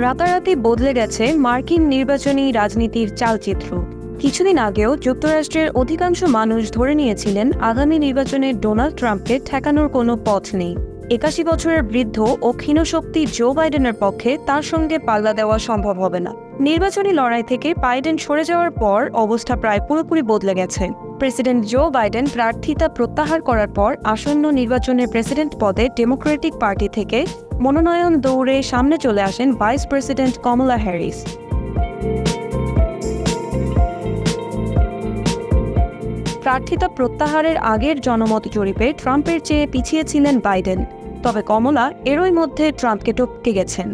রাতারাতি বদলে গেছে মার্কিন নির্বাচনী রাজনীতির চালচিত্র। কিছুদিন আগেও যুক্তরাষ্ট্রের অধিকাংশ মানুষ ধরে নিয়েছিলেন আগামী নির্বাচনে ডোনাল্ড ট্রাম্পকে ঠেকানোর কোনো পথ নেই। একাশি বছরের বৃদ্ধ ও ক্ষীণশক্তি জো বাইডেনের পক্ষে তার সঙ্গে পাল্লা দেওয়া সম্ভব হবে না। নির্বাচনী লড়াই থেকে বাইডেন সরে যাওয়ার পর অবস্থা প্রায় পুরোপুরি বদলে গেছে। প্রেসিডেন্ট জো বাইডেন প্রার্থিতা প্রত্যাহার করার পর আসন্ন নির্বাচনে প্রেসিডেন্ট পদে ডেমোক্রেটিক পার্টি থেকে মনোনয়ন দৌড়ে সামনে চলে আসেন ভাইস প্রেসিডেন্ট কমলা হ্যারিস। প্রার্থিতা প্রত্যাহারের আগের জনমত জরিপে ট্রাম্পের চেয়ে পিছিয়ে ছিলেন বাইডেন, তবে কমলা এরই মধ্যে ট্রাম্পকে টপকে গেছেন।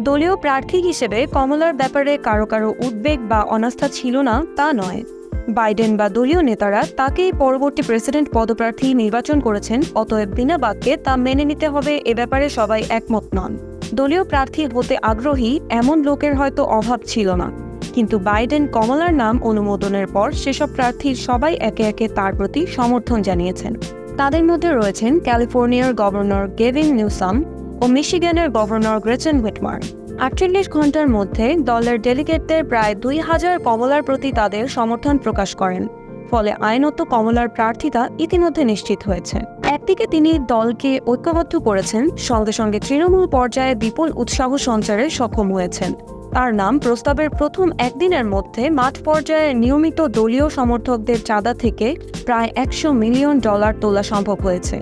দলীয় প্রার্থী হিসেবে কমলার ব্যাপারে কারও কারও উদ্বেগ বা অনাস্থা ছিল না, তা নয়। বাইডেন বা দলীয় নেতারা তাকেই পরবর্তী প্রেসিডেন্ট পদপ্রার্থী নির্বাচন করেছেন, অতএব বিনা বাক্যে তা মেনে নিতে হবে, এ ব্যাপারে সবাই একমত নন। দলীয় প্রার্থী হতে আগ্রহী এমন লোকের হয়তো অভাব ছিল না। কিন্তু বাইডেন কমলার নাম অনুমোদনের পর সেসব প্রার্থীর সবাই একে একে তার প্রতি সমর্থন জানিয়েছেন। তাদের মধ্যে রয়েছেন ক্যালিফোর্নিয়ার গভর্নর গেভিন নিউসাম ও মিশিগানের গভর্নর গ্রেচেন হুইটমার আটচল্লিশ ঘণ্টার মধ্যে দলের ডেলিগেটদের প্রায় দুই হাজার কমলার প্রতি তাদের সমর্থন প্রকাশ করেন, ফলে আইনত কমলার প্রার্থিতা ইতিমধ্যে নিশ্চিত হয়েছে। একদিকে তিনি দলকে ঐক্যবদ্ধ করেছেন, সঙ্গে সঙ্গে তৃণমূল পর্যায়ে বিপুল উৎসাহ সঞ্চারে সক্ষম হয়েছেন। তার নাম প্রস্তাবের প্রথম একদিনের মধ্যে মাঠ পর্যায়ে নিয়মিত দলীয় সমর্থকদের চাঁদা থেকে প্রায় একশো মিলিয়ন ডলার তোলা সম্ভব হয়েছে।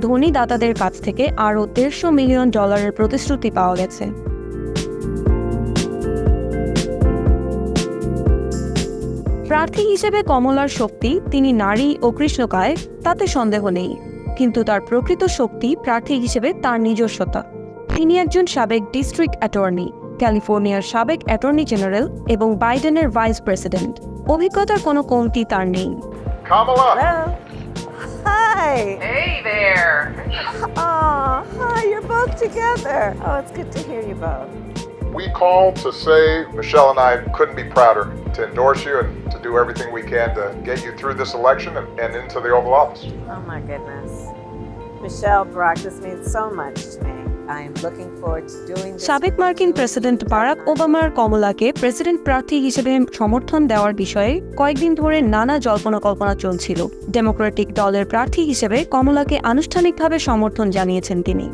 ধনী দাতাদের কাছ থেকে আরও দেড়শো মিলিয়ন ডলারের প্রতিশ্রুতি পাওয়া গেছে। প্রার্থী হিসেবে কমলার শক্তি তিনি নারী ও কৃষ্ণকায় তাতে সন্দেহ নেই কিন্তু তার প্রকৃত শক্তি প্রার্থী হিসেবে তার নিজস্বতা তিনি একজন সাবেক ডিস্ট্রিক্ট অ্যাটর্নি ক্যালিফোর্নিয়ার সাবেক অ্যাটর্নি জেনারেল এবং বাইডেনের ভাইস প্রেসিডেন্ট অভিজ্ঞতার কোনো কমতি তার নেই Hi. Hey there. Oh, hi. You're both together. Oh, it's good to hear you both. We called to say Michelle and I couldn't be prouder to endorse you and to do everything we can to get you through this election and, and into the Oval Office. Oh my goodness. Michelle Brock, this means so much to me. I am looking forward to doing this. সাবেক মার্কিন president and Barack. ওবামার কমলাকে president প্রার্থী হিসেবে সমর্থন দেওয়ার বিষয়ে কয়েকদিন ধরে নানা জল্পনা কল্পনা চলছিল ডেমোক্রেটিক দলের প্রার্থী হিসেবে কমলাকে আনুষ্ঠানিকভাবে সমর্থন জানিয়েছেন তিনি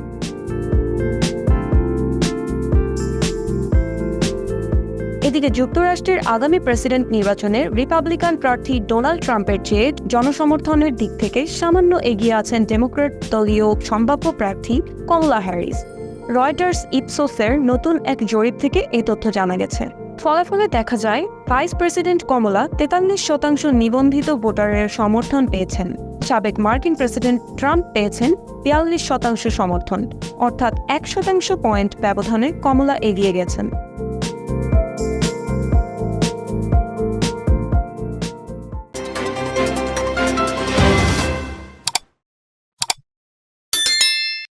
এদিকে যুক্তরাষ্ট্রের আগামী প্রেসিডেন্ট নির্বাচনে রিপাবলিকান প্রার্থী ডোনাল্ড ট্রাম্পের চেয়ে জনসমর্থনের দিক থেকে সামান্য এগিয়ে আছেন ডেমোক্রেট দলীয় সম্ভাব্য প্রার্থী কমলা হ্যারিস। রয়টার্স ইপসোসের নতুন এক জরিপ থেকে এই তথ্য জানা গেছে। ফলাফলে দেখা যায়, ভাইস প্রেসিডেন্ট কমলা তেতাল্লিশ শতাংশ নিবন্ধিত ভোটারের সমর্থন পেয়েছেন। সাবেক মার্কিন প্রেসিডেন্ট ট্রাম্প পেয়েছেন বিয়াল্লিশ শতাংশ সমর্থন। অর্থাৎ এক শতাংশ পয়েন্ট ব্যবধানে কমলা এগিয়ে গেছেন।